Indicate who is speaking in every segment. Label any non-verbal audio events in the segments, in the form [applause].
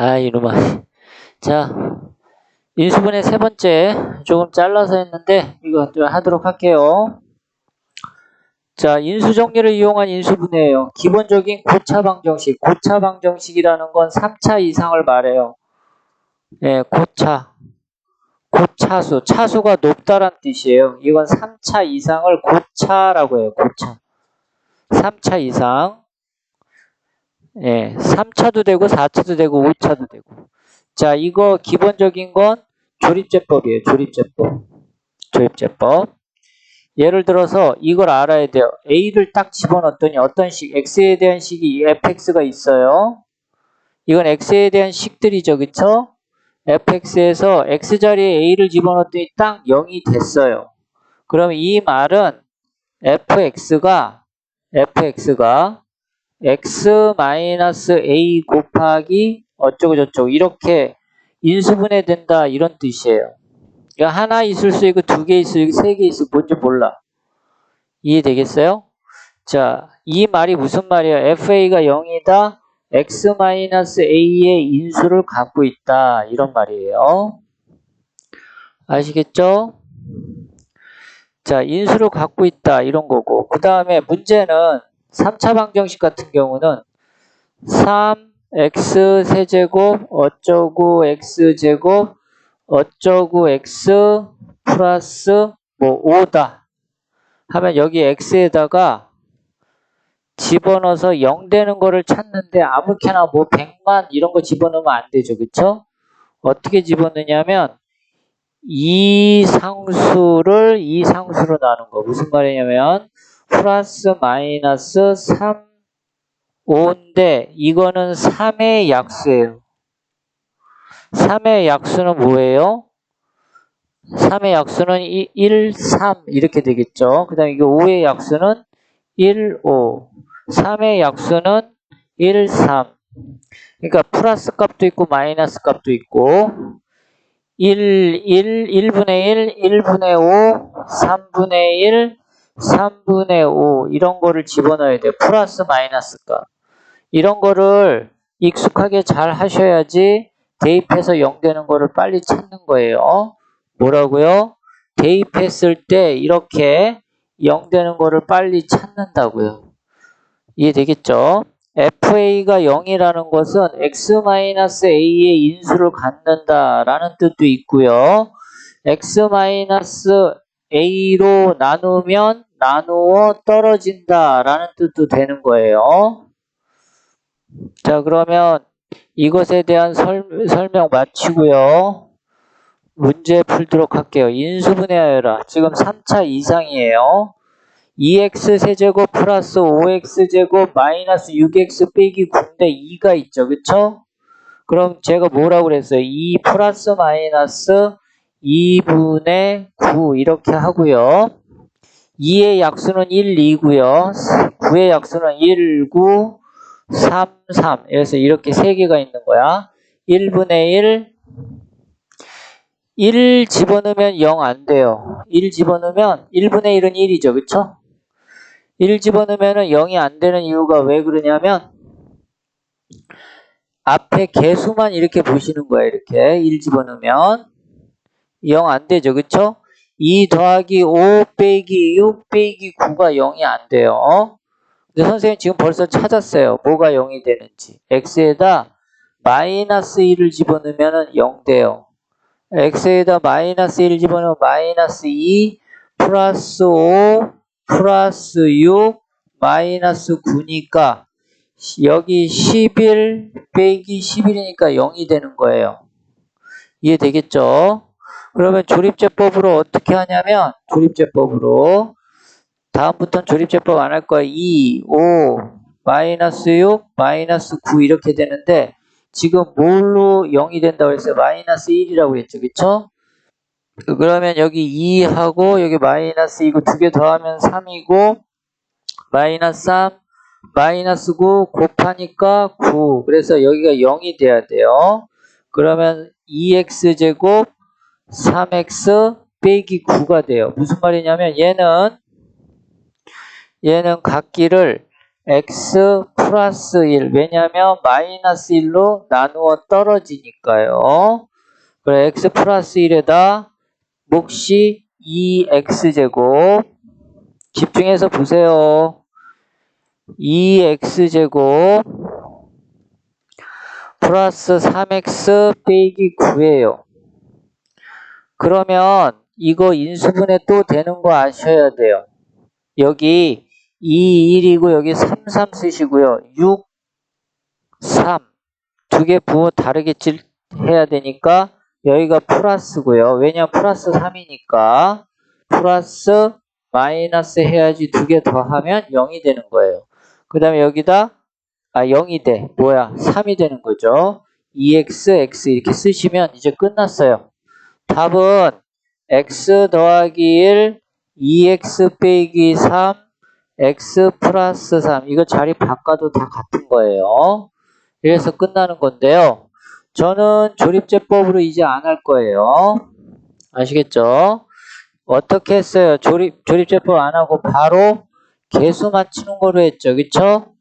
Speaker 1: 아, 이놈아. 자, 인수분해 세 번째 조금 잘라서 했는데 이거 또 하도록 할게요. 자, 인수 정리를 이용한 인수분해예요. 기본적인 고차 방정식. 고차 방정식이라는 건 3차 이상을 말해요. 예, 고차. 고차수. 차수가 높다란 뜻이에요. 이건 3차 이상을 고차라고 해요. 고차. 3차 이상. 예, 3차도 되고 4차도 되고 5차도 되고. 자, 이거 기본적인 건 조립제법이에요. 조립제법. 조립제법. 예를 들어서 이걸 알아야 돼요. A를 딱 집어넣었더니 어떤 식, X에 대한 식이 fx가 있어요. 이건 X에 대한 식들이죠. 그쵸? fx에서 X자리에 A를 집어넣었더니 딱 0이 됐어요. 그럼 이 말은 fx가 fx가 x-a 곱하기 어쩌고 저쩌고 이렇게 인수분해 된다 이런 뜻이에요. 이거 하나 있을 수 있고 두 개 있을 수 있고 세 개 있을 수 뭔지 몰라. 이해되겠어요? 자, 이 말이 무슨 말이야? fa가 0이다. x-a의 인수를 갖고 있다. 이런 말이에요. 아시겠죠? 자, 인수를 갖고 있다. 이런 거고. 그 다음에 문제는 3차 방정식 같은 경우는 3x 세제곱 어쩌고 x제곱 어쩌고 x 플러스 뭐 5다 하면 여기 x에다가 집어넣어서 0 되는 거를 찾는데 아무렇게나 뭐 100만 이런 거 집어넣으면 안 되죠. 그쵸? 어떻게 집어넣냐면 이 상수를 이 상수로 나눈 거. 무슨 말이냐면 플러스 마이너스 3 5인데 이거는 3의 약수예요. 3의 약수는 뭐예요? 3의 약수는 1, 3 이렇게 되겠죠. 그 다음에 이게 5의 약수는 1, 5. 3의 약수는 1, 3. 그러니까 플러스 값도 있고 마이너스 값도 있고 1, 1, 1분의 1, 1분의 5, 3분의 1, 3분의 5 이런 거를 집어넣어야 돼요. 플러스 마이너스 값. 이런 거를 익숙하게 잘 하셔야지 대입해서 0 되는 거를 빨리 찾는 거예요. 뭐라고요? 대입했을 때 이렇게 0 되는 거를 빨리 찾는다고요. 이해되겠죠? FA가 0이라는 것은 X-A의 인수를 갖는다라는 뜻도 있고요. X-A로 나누면 나누어 떨어진다 라는 뜻도 되는 거예요. 자, 그러면 이것에 대한 설, 설명 마치고요. 문제 풀도록 할게요. 인수분해하여라. 지금 3차 이상이에요. 2x 세제곱 플러스 5x 제곱 마이너스 6x 빼기 9인데 2가 있죠. 그쵸? 그럼 제가 뭐라고 그랬어요? 2 플러스 마이너스 2분의 9 이렇게 하고요. 2의 약수는 1, 2고요. 9의 약수는 1, 9, 3, 3. 그래서 이렇게 세 개가 있는 거야. 1분의 1, 1 집어넣으면 0 안 돼요. 1 집어넣으면 1분의 1은 1이죠. 그쵸? 1 집어넣으면 0이 안 되는 이유가 왜 그러냐면 앞에 개수만 이렇게 보시는 거야. 이렇게 1 집어넣으면 0 안 되죠. 그쵸? 2 더하기 5 빼기 6 빼기 9가 0이 안 돼요. 근데 선생님 지금 벌써 찾았어요. 뭐가 0이 되는지. x에다 마이너스 1을 집어넣으면 0 돼요. x에다 마이너스 1 집어넣으면 마이너스 2 플러스 5 플러스 6 마이너스 9니까 여기 11 빼기 11이니까 0이 되는 거예요. 이해되겠죠? 그러면 조립제법으로 어떻게 하냐면 조립제법으로 다음부터는 조립제법 안 할 거야. 2, 5, 마이너스 6, 마이너스 9 이렇게 되는데 지금 뭘로 0이 된다고 했어요? 마이너스 1이라고 했죠. 그쵸? 그러면 여기 2하고 여기 마이너스 2고 두 개 더하면 3이고 마이너스 3, 마이너스 9 곱하니까 9. 그래서 여기가 0이 돼야 돼요. 그러면 2x제곱 3x 빼기 9가 돼요. 무슨 말이냐면 얘는 얘는 각기를 x 플러스 1. 왜냐하면 마이너스 1로 나누어 떨어지니까요. 그래 x 플러스 1에다 몫이 2x제곱 집중해서 보세요. 2x제곱 플러스 3x 빼기 9예요. 그러면 이거 인수분해 또 되는 거 아셔야 돼요. 여기 2, 1이고 여기 3, 3 쓰시고요. 6, 3. 두 개 부호 다르게 질, 해야 되니까 여기가 플러스고요. 왜냐면 플러스 3이니까 플러스 마이너스 해야지 두 개 더하면 0이 되는 거예요. 그 다음에 여기다 아 0이 돼. 뭐야? 3이 되는 거죠. 2x, x 이렇게 쓰시면 이제 끝났어요. 답은 x 더하기 1, 2x 빼기 3, x 플러스 3. 이거 자리 바꿔도 다 같은 거예요. 이래서 끝나는 건데요. 저는 조립제법으로 이제 안 할 거예요. 아시겠죠? 어떻게 했어요? 조립, 조립제법 안 하고 바로 개수 맞추는 거로 했죠. 그쵸?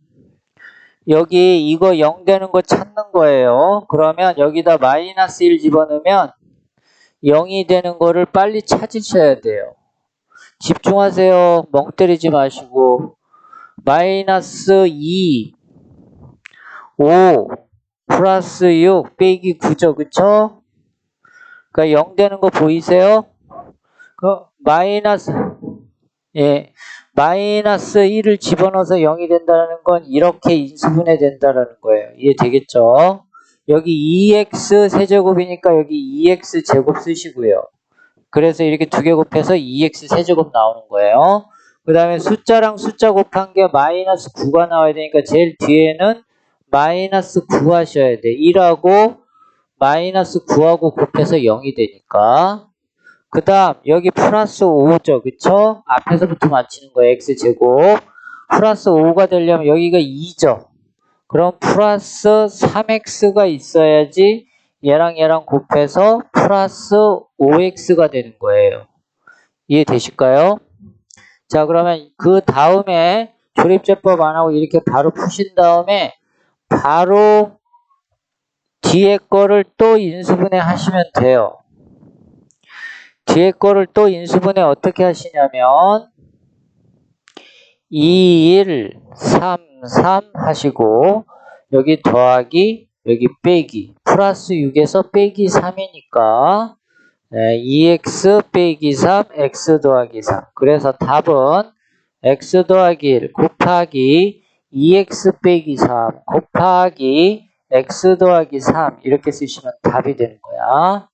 Speaker 1: 여기 이거 0 되는 거 찾는 거예요. 그러면 여기다 마이너스 1 집어넣으면 0이 되는 거를 빨리 찾으셔야 돼요. 집중하세요. 멍 때리지 마시고. 마이너스 2, 5, 플러스 6 빼기 9죠. 그쵸? 그러니까 0 되는 거 보이세요? 그 마이너스 예 마이너스 1을 집어넣어서 0이 된다는 건 이렇게 인수분해 된다는 거예요. 이해 되겠죠? 여기 2x 세제곱이니까 여기 2x 제곱 쓰시고요. 그래서 이렇게 두 개 곱해서 2x 세제곱 나오는 거예요. 그 다음에 숫자랑 숫자 곱한 게 마이너스 9가 나와야 되니까 제일 뒤에는 마이너스 9 하셔야 돼. 1하고 마이너스 9하고 곱해서 0이 되니까. 그 다음 여기 플러스 5죠. 그쵸? 앞에서부터 맞히는 거예요. x제곱. 플러스 5가 되려면 여기가 2죠. 그럼 플러스 3x가 있어야지 얘랑 얘랑 곱해서 플러스 5x가 되는 거예요. 이해되실까요? 자 그러면 그 다음에 조립제법 안 하고 이렇게 바로 푸신 다음에 바로 뒤에 거를 또 인수분해 하시면 돼요. 뒤에 거를 또 인수분해 어떻게 하시냐면 2, 1, 3, 3 하시고 여기 더하기 여기 빼기. 플러스 6에서 빼기 3이니까 2x 빼기 3 x 더하기 3 그래서 답은 x 더하기 1 곱하기 2x 빼기 3 곱하기 x 더하기 3 이렇게 쓰시면 답이 되는 거야.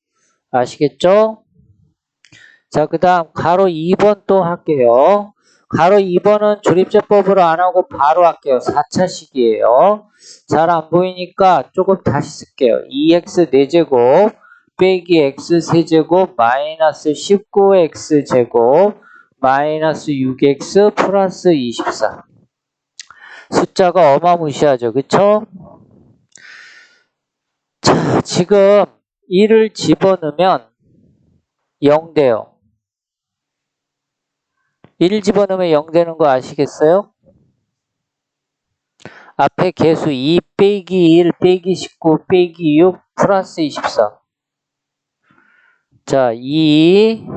Speaker 1: 아시겠죠? 자 그 다음 가로 2번 또 할게요 가로 2번은 조립제법으로 안 하고 바로 할게요. 4차식이에요. 잘 안 보이니까 조금 다시 쓸게요. 2x 4제곱 빼기 x 세제곱 마이너스 19x 제곱 마이너스 6x 플러스 24 숫자가 어마무시하죠. 그쵸? 자, 지금 1을 집어넣으면 0 돼요. 1 집어넣으면 0 되는 거 아시겠어요? 앞에 개수 2 빼기 1 빼기 19 빼기 6 플러스 24 자, 2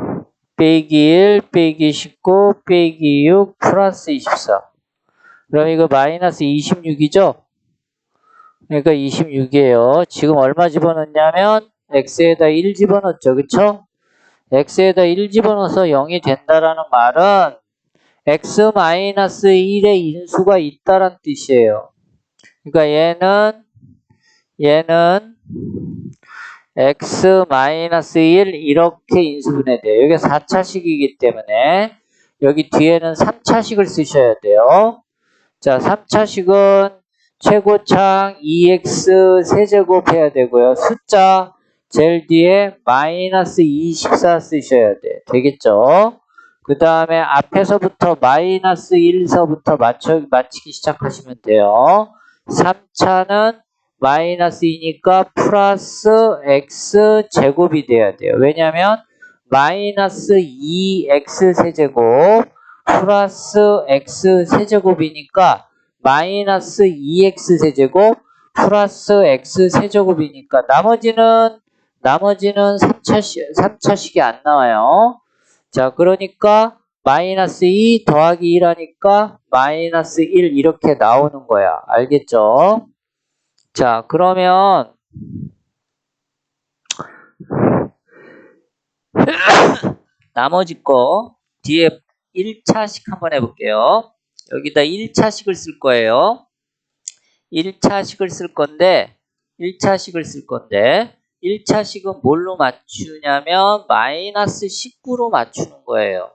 Speaker 1: 빼기 1 빼기 19 빼기 6 플러스 24 그럼 이거 마이너스 26이죠? 그러니까 26이에요. 지금 얼마 집어넣냐면 x에다 1 집어넣었죠. 그쵸? X에다 1 집어넣어서 0이 된다라는 말은 x-1의 인수가 있다는 뜻이에요. 그러니까 얘는 얘는 x-1 이렇게 인수분해돼요. 여기 4차식이기 때문에 여기 뒤에는 3차식을 쓰셔야 돼요. 자, 3차식은 최고창 2x 세제곱 해야 되고요. 숫자 제일 뒤에 마이너스 24 쓰셔야 돼. 되겠죠? 그 다음에 앞에서부터 마이너스 1서부터 맞춰, 맞히기 시작하시면 돼요. 3차는 마이너스 2니까 플러스 x 제곱이 돼야 돼요. 왜냐면 마이너스 2x 세제곱 플러스 x 세제곱이니까 마이너스 2x 세제곱 플러스 x 세제곱이니까 나머지는 나머지는 3차식, 3차식이 안 나와요. 자, 그러니까 마이너스 2 더하기 1 하니까 마이너스 1 이렇게 나오는 거야. 알겠죠? 자, 그러면 [coughs] 나머지 거 뒤에 1차식 한번 해볼게요. 여기다 1차식을 쓸 거예요. 1차식을 쓸 건데 1차식을 쓸 건데 1차 식은 뭘로 맞추냐면 마이너스 19로 맞추는 거예요.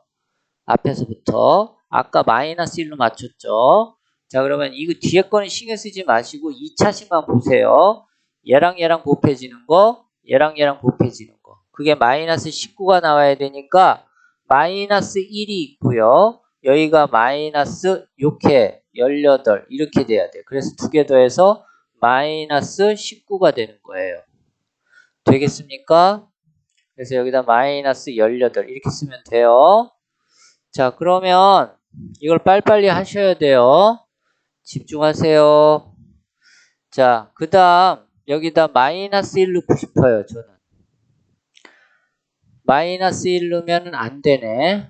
Speaker 1: 앞에서부터 아까 마이너스 1로 맞췄죠. 자 그러면 이거 뒤에 거는 신경 쓰지 마시고 2차 식만 보세요. 얘랑 얘랑 곱해지는 거 얘랑 얘랑 곱해지는 거 그게 마이너스 19가 나와야 되니까 마이너스 1이 있고요. 여기가 마이너스 6회 18 이렇게 돼야 돼. 그래서 두 개 더해서 마이너스 19가 되는 거예요. 되겠습니까? 그래서 여기다 마이너스 18 이렇게 쓰면 돼요. 자 그러면 이걸 빨리빨리 하셔야 돼요. 집중하세요. 자, 그 다음 여기다 마이너스 1 넣고 싶어요. 저는. 마이너스 1 넣으면 안 되네.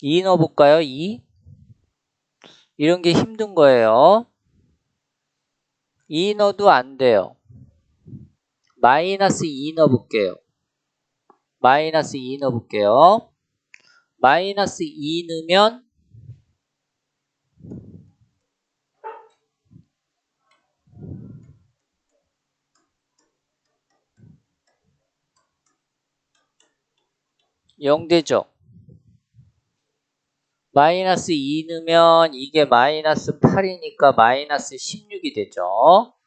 Speaker 1: 2 넣어볼까요? 2. 이런 게 힘든 거예요. 2 넣어도 안 돼요. 마이너스 2 넣어볼게요. 마이너스 2 넣어볼게요. 마이너스 2 넣으면 영 되죠. 마이너스 2 넣으면 이게 마이너스 8이니까 마이너스 16이 되죠.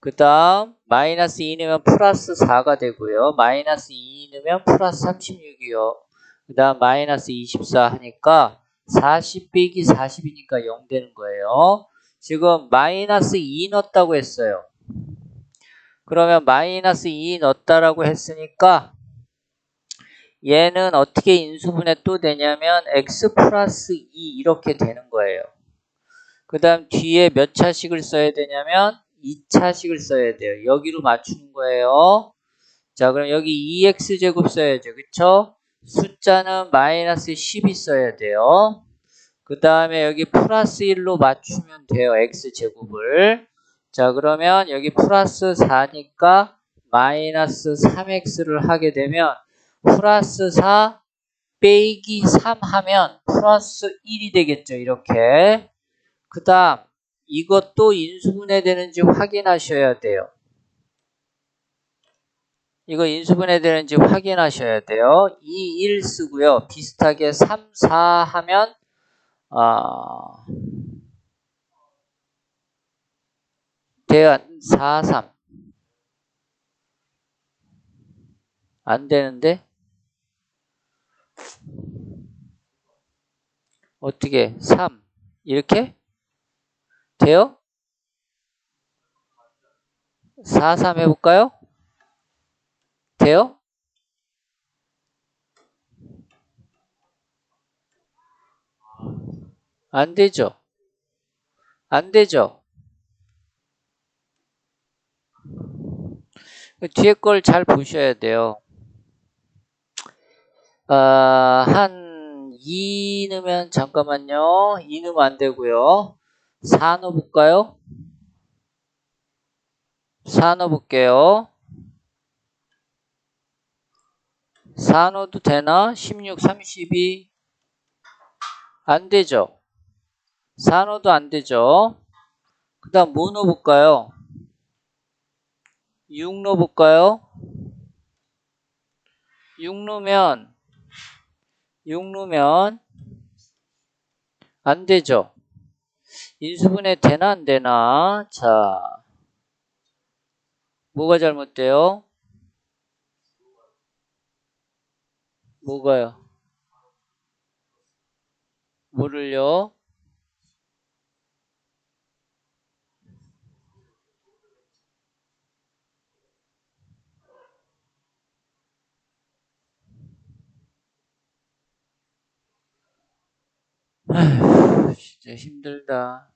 Speaker 1: 그 다음 마이너스 2 넣으면 플러스 4가 되고요. 마이너스 2 넣으면 플러스 36이요. 그 다음 마이너스 24 하니까 40 빼기 40이니까 0 되는 거예요. 지금 마이너스 2 넣었다고 했어요. 그러면 마이너스 2 넣었다라고 했으니까 얘는 어떻게 인수분해 또 되냐면 x 플러스 2 이렇게 되는 거예요. 그 다음 뒤에 몇 차식을 써야 되냐면 2차식을 써야 돼요. 여기로 맞추는 거예요. 자 그럼 여기 2x제곱 써야죠. 그쵸? 숫자는 마이너스 10이 써야 돼요. 그 다음에 여기 플러스 1로 맞추면 돼요. x제곱을. 자 그러면 여기 플러스 4니까 마이너스 3x를 하게 되면 플러스 4 빼기 3 하면 플러스 1이 되겠죠. 이렇게. 그 다음 이것도 인수분해 되는지 확인하셔야 돼요. 이거 인수분해 되는지 확인하셔야 돼요. 2, 1 쓰고요. 비슷하게 3, 4 하면 어, 대안 4, 3. 안 되는데? 어떻게 3 이렇게 돼요? 4, 3 해볼까요? 돼요? 안 되죠? 안 되죠? 뒤에 걸 잘 보셔야 돼요. 어, 한2 넣으면 잠깐만요. 2 넣으면 안 되고요. 4 넣어볼까요? 4 넣어볼게요. 4 넣어도 되나? 16, 32. 안 되죠? 4 넣어도 안 되죠? 그 다음 뭐 넣어볼까요? 6 넣어볼까요? 6 넣으면 6 넣으면 안 되죠. 인수분해 되나 안 되나? 자, 뭐가 잘못돼요? 뭐가요? 뭐를요? 진짜 힘들다.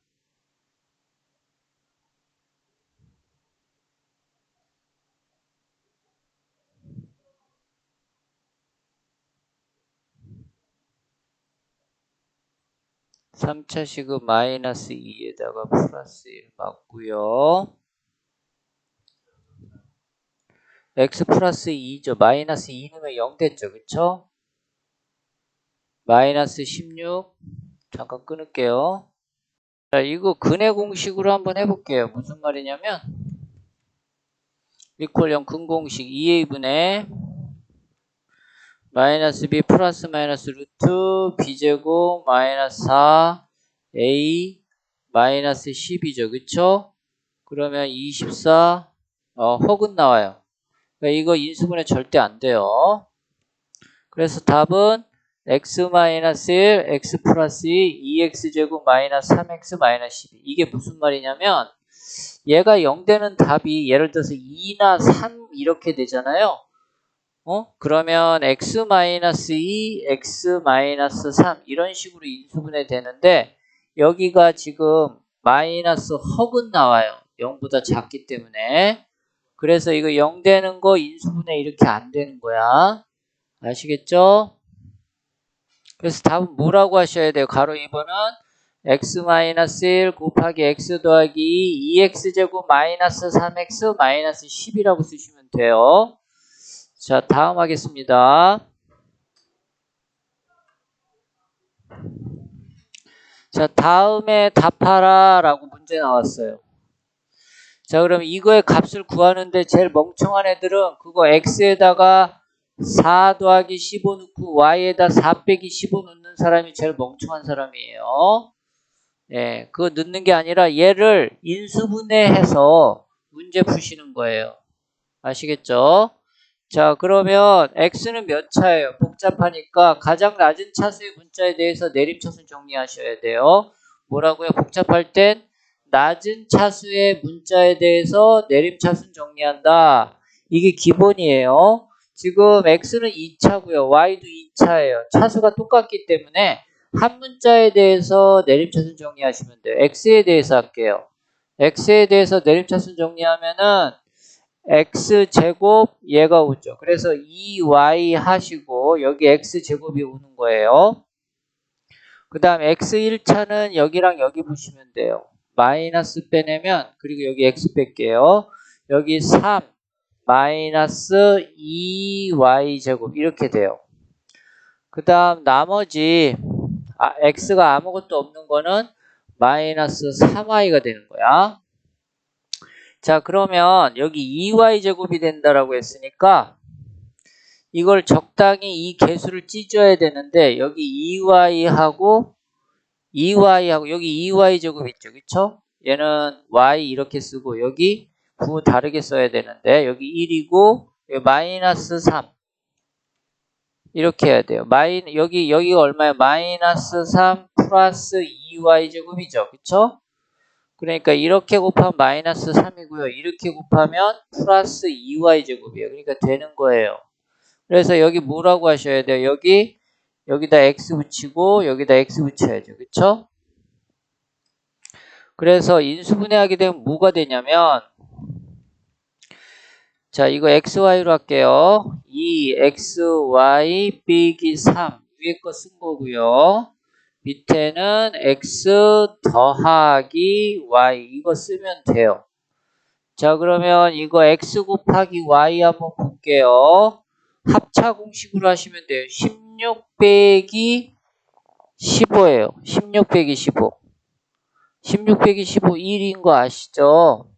Speaker 1: 삼차 시급 마이너스 2에다가 플러스 1 맞고요. x 플러스 2죠. 마이너스 2 넣으면 0 됐죠. 그쵸? 마이너스 16 잠깐 끊을게요. 자, 이거 근해 공식으로 한번 해볼게요. 무슨 말이냐면 이퀄0 근공식 2a분의 마이너스 b 플러스 마이너스 루트 b제곱 마이너스 4 a 마이너스 10이죠. 그쵸? 그러면 24 어, 혹은 나와요. 그러니까 이거 인수분해 절대 안 돼요. 그래서 답은 x-1, x 플러스 2, 2x제곱 마이너스 3x 마이너스 12 이게 무슨 말이냐면 얘가 0 되는 답이 예를 들어서 2나 3 이렇게 되잖아요. 어? 그러면 x 마이너스 2, x 마이너스 3 이런 식으로 인수분해 되는데 여기가 지금 마이너스 허근 나와요. 0보다 작기 때문에 그래서 이거 0 되는 거 인수분해 이렇게 안 되는 거야. 아시겠죠? 그래서 답은 뭐라고 하셔야 돼요? 가로 2번은 x-1 곱하기 x 더하기 2x제곱 마이너스 3x 마이너스 10이라고 쓰시면 돼요. 자, 다음 하겠습니다. 자, 다음에 답하라 라고 문제 나왔어요. 자, 그럼 이거의 값을 구하는데 제일 멍청한 애들은 그거 x에다가 4 더하기 15 넣고 y에다 4 빼기 15 넣는 사람이 제일 멍청한 사람이에요. 예, 그거 넣는 게 아니라 얘를 인수분해해서 문제 푸시는 거예요. 아시겠죠? 자, 그러면 x는 몇 차예요? 복잡하니까 가장 낮은 차수의 문자에 대해서 내림차순 정리하셔야 돼요. 뭐라고요? 복잡할 땐 낮은 차수의 문자에 대해서 내림차순 정리한다. 이게 기본이에요. 지금 x는 2차고요. y도 2차예요. 차수가 똑같기 때문에 한 문자에 대해서 내림차순 정리하시면 돼요. x에 대해서 할게요. x에 대해서 내림차순 정리하면은 x제곱 얘가 오죠. 그래서 2y 하시고 여기 x제곱이 오는 거예요. 그 다음 x 1차는 여기랑 여기 보시면 돼요. 마이너스 빼내면 그리고 여기 x 뺄게요. 여기 3 마이너스 2y제곱 이렇게 돼요. 그 다음 나머지 아, x가 아무것도 없는 거는 마이너스 3y가 되는 거야. 자 그러면 여기 2y제곱이 된다라고 했으니까 이걸 적당히 이 개수를 찢어야 되는데 여기 2y하고 2y하고 여기 2y제곱 있죠. 그쵸? 얘는 y 이렇게 쓰고 여기 9 다르게 써야 되는데 여기 1이고 여기 마이너스 3 이렇게 해야 돼요. 마이 여기 여기가 얼마예요? 마이너스 3 플러스 2y제곱이죠. 그쵸? 그러니까 이렇게 곱하면 마이너스 3이고요. 이렇게 곱하면 플러스 2y제곱이에요. 그러니까 되는 거예요. 그래서 여기 뭐라고 하셔야 돼요? 여기 여기다 x 붙이고 여기다 x 붙여야죠. 그쵸? 그래서 인수분해하게 되면 뭐가 되냐면 자 이거 xy로 할게요. 2xy 빼기 3 위에 거 쓴 거고요. 밑에는 x 더하기 y 이거 쓰면 돼요. 자 그러면 이거 x 곱하기 y 한번 볼게요. 합차 공식으로 하시면 돼요. 16 빼기 15예요. 16 빼기 15. 16 빼기 15 1인 거 아시죠?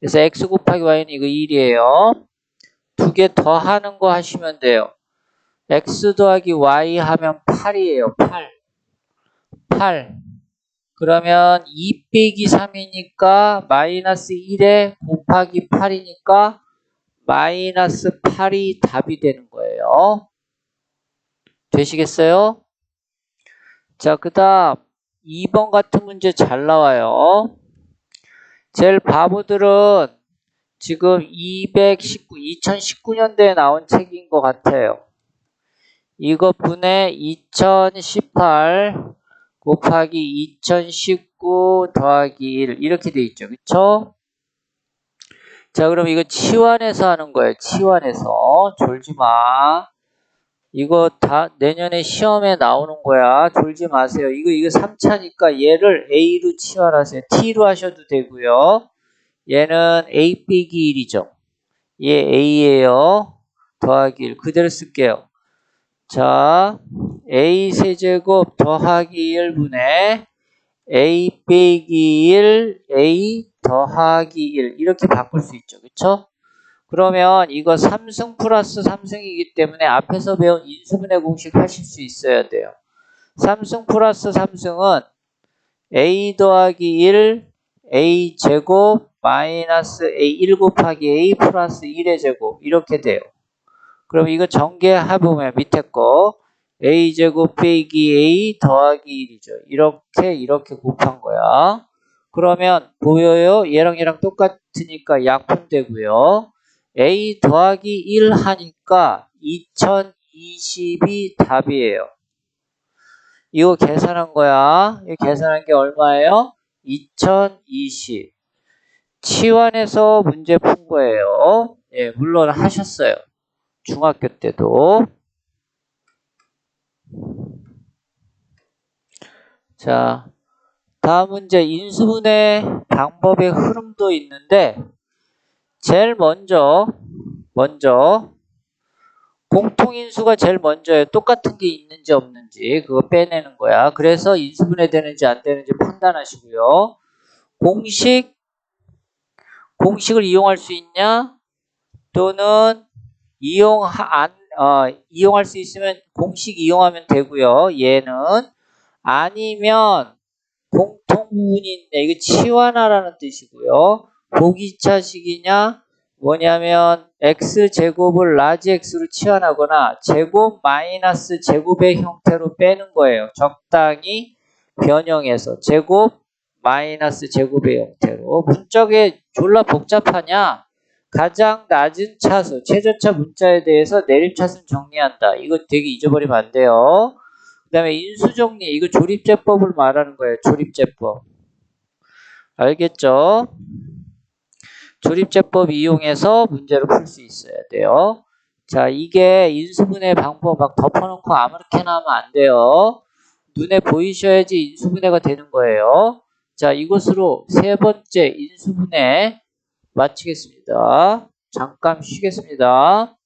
Speaker 1: 그래서 x 곱하기 y는 이거 1이에요. 두 개 더 하는 거 하시면 돼요. x 더하기 y 하면 8이에요. 8. 8. 그러면 2 빼기 3이니까 마이너스 1에 곱하기 8이니까 마이너스 8이 답이 되는 거예요. 되시겠어요? 자, 그 다음 2번 같은 문제 잘 나와요. 제일 바보들은 지금 219, 2019년도에 나온 책인 것 같아요. 이거 분의 2018 곱하기 2019 더하기 1 이렇게 돼 있죠. 그쵸? 자 그럼 이거 치환해서 하는 거예요. 치환해서 졸지 마. 이거 다 내년에 시험에 나오는 거야. 졸지 마세요. 이거 이거 3차니까 얘를 A로 치환하세요. T로 하셔도 되고요. 얘는 A 빼기 1이죠. 얘 A예요. 더하기 1 그대로 쓸게요. 자, A 세제곱 더하기 1분의 A 빼기 1, A 더하기 1 이렇게 바꿀 수 있죠. 그쵸? 그러면 이거 3승 플러스 3승이기 때문에 앞에서 배운 인수분해 공식 하실 수 있어야 돼요. 3승 플러스 3승은 A 더하기 1, A 제곱 마이너스 A 1 곱하기 A 플러스 1의 제곱 이렇게 돼요. 그럼 이거 전개해보면 밑에 거 A 제곱 빼기 A 더하기 1이죠. 이렇게 이렇게 곱한 거야. 그러면 보여요? 얘랑 얘랑 똑같으니까 약분되고요. A 더하기 1 하니까 2020이 답이에요. 이거 계산한 거야. 이거 계산한 게 얼마예요? 2020. 치환해서 문제 푼 거예요. 예, 물론 하셨어요. 중학교 때도. 자, 다음 문제 인수분해 방법의 흐름도 있는데 제일 먼저 먼저 공통인수가 제일 먼저예요. 똑같은 게 있는지 없는지 그거 빼내는 거야. 그래서 인수분해 되는지 안 되는지 판단하시고요. 공식 공식을 이용할 수 있냐? 또는 이용 안 어, 이용할 수 있으면 공식 이용하면 되고요. 얘는 아니면 공통 부분인데 이거 치환하라는 뜻이고요. 보기차식이냐 뭐냐면 x 제곱을 라지 x로 치환하거나 제곱 마이너스 제곱의 형태로 빼는 거예요. 적당히 변형해서 제곱 마이너스 제곱의 형태로 문짝에 졸라 복잡하냐? 가장 낮은 차수, 최저차 문자에 대해서 내림차순 정리한다. 이거 되게 잊어버리면 안 돼요. 그 다음에 인수정리, 이거 조립제법을 말하는 거예요. 조립제법. 알겠죠? 조립제법 이용해서 문제를 풀 수 있어야 돼요. 자, 이게 인수분해 방법 막 덮어놓고 아무렇게나 하면 안 돼요. 눈에 보이셔야지 인수분해가 되는 거예요. 자, 이것으로 세 번째 인수분해 마치겠습니다. 잠깐 쉬겠습니다.